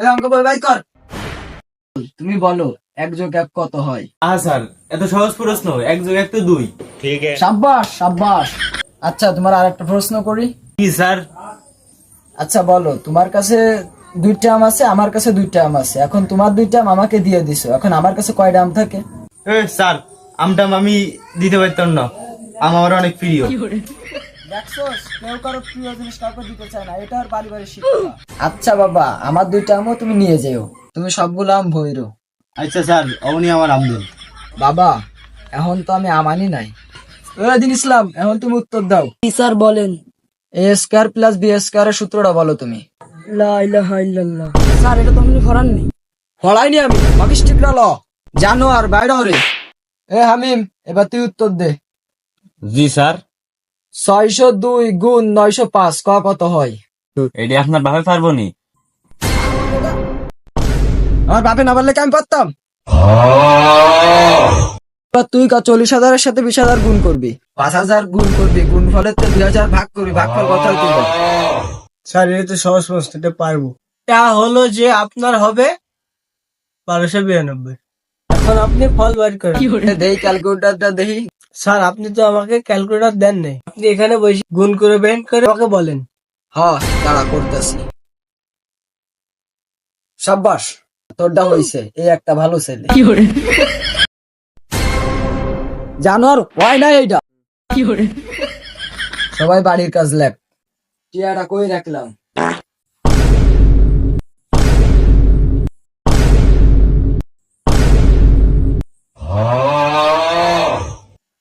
এই অঙ্ক বই বাই কর। তুমি বলো এক যোগ এক কত হয়? স্যার এত সহজ প্রশ্ন এক যোগ এক তো দুই। সাব্বাস সাব্বাস। আচ্ছা তোমার আর একটা প্রশ্ন করি। কি স্যার? আচ্ছা বলো তোমার কাছে দুইটা আম আছে আমার কাছে দুইটা আম আছে। এখন তোমার দুইটা আম আমাকে দিয়ে দিছো। এখন আমার কাছে কয়টা আম থাকে? এ স্যার আমটাম আমি দিতে পারতাম না। আম আমার অনেক প্রিয়। দেখছোস কেউ কারও প্রিয় জিনিস কাউকে দিতে চায় না এটা আর পারিবারিক শিক্ষা। আচ্ছা বাবা আমার দুইটা আমও তুমি নিয়ে যেও। তুমি সবগুলো আম ভইরো আচ্ছা স্যার অমনি আমার আম দেন। বাবা এখন তো আমি আমানি নাই। দিন ইসলাম এখন তুমি উত্তর দাও। স্যার বলেন। A square plus B square এর সূত্রটা বলো তুমি। লা ইলাহা ইল্লাল্লাহ। স্যার এটা তো আপনি ফরাননি পড়াইনি আমি বাকিস ঠিক ল। জানো আর বাইরে রে এ হামিম এবার তুই উত্তর দে। জি স্যার। ছয়শো দুই গুণ নয়শো পাঁচ ক কত হয়? এটি আপনার ভাবে পারব নি। আমার বাপে না কি আমি পারতাম? তুই ক চল্লিশ হাজারের সাথে বিশ হাজার গুণ করবি। পাঁচ হাজার গুণ করবি গুণ ফলের তো দুই হাজার ভাগ করবি ভাগ ফল কথা তুই স্যার এটা তো সহজ প্রশ্ন এটা পারব। এটা হলো যে আপনার হবে বারোশো বিরানব্বই। এখন আপনি ফল বার করেন। দেই ক্যালকুলেটারটা দেখি স্যার আপনি তো আমাকে ক্যালকুলেটর দেন নাই। আপনি এখানে বসে গুণ করে বের করে আমাকে বলেন। হ দাঁড়া করতেছি। সাব্বাস তোরটা হইছে এই একটা ভালো ছেলে। জানোয়ার হয় না এইটা। সবাই বাড়ির কাজ লেখ টিয়াটা কই রাখলাম?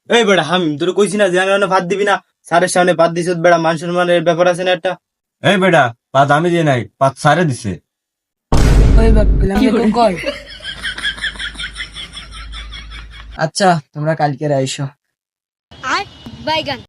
এই বেড়া আমি তোর কইছি না যে আমি ভাত দিবি না স্যারের সামনে ভাত দিছ বেড়া মান সম্মানের ব্যাপার আছে না একটা? এই বেড়া ভাত আমি দিয়ে নাই ভাত স্যারে দিছে। ওই আচ্ছা তোমরা কালকে আইসো। বাইগান।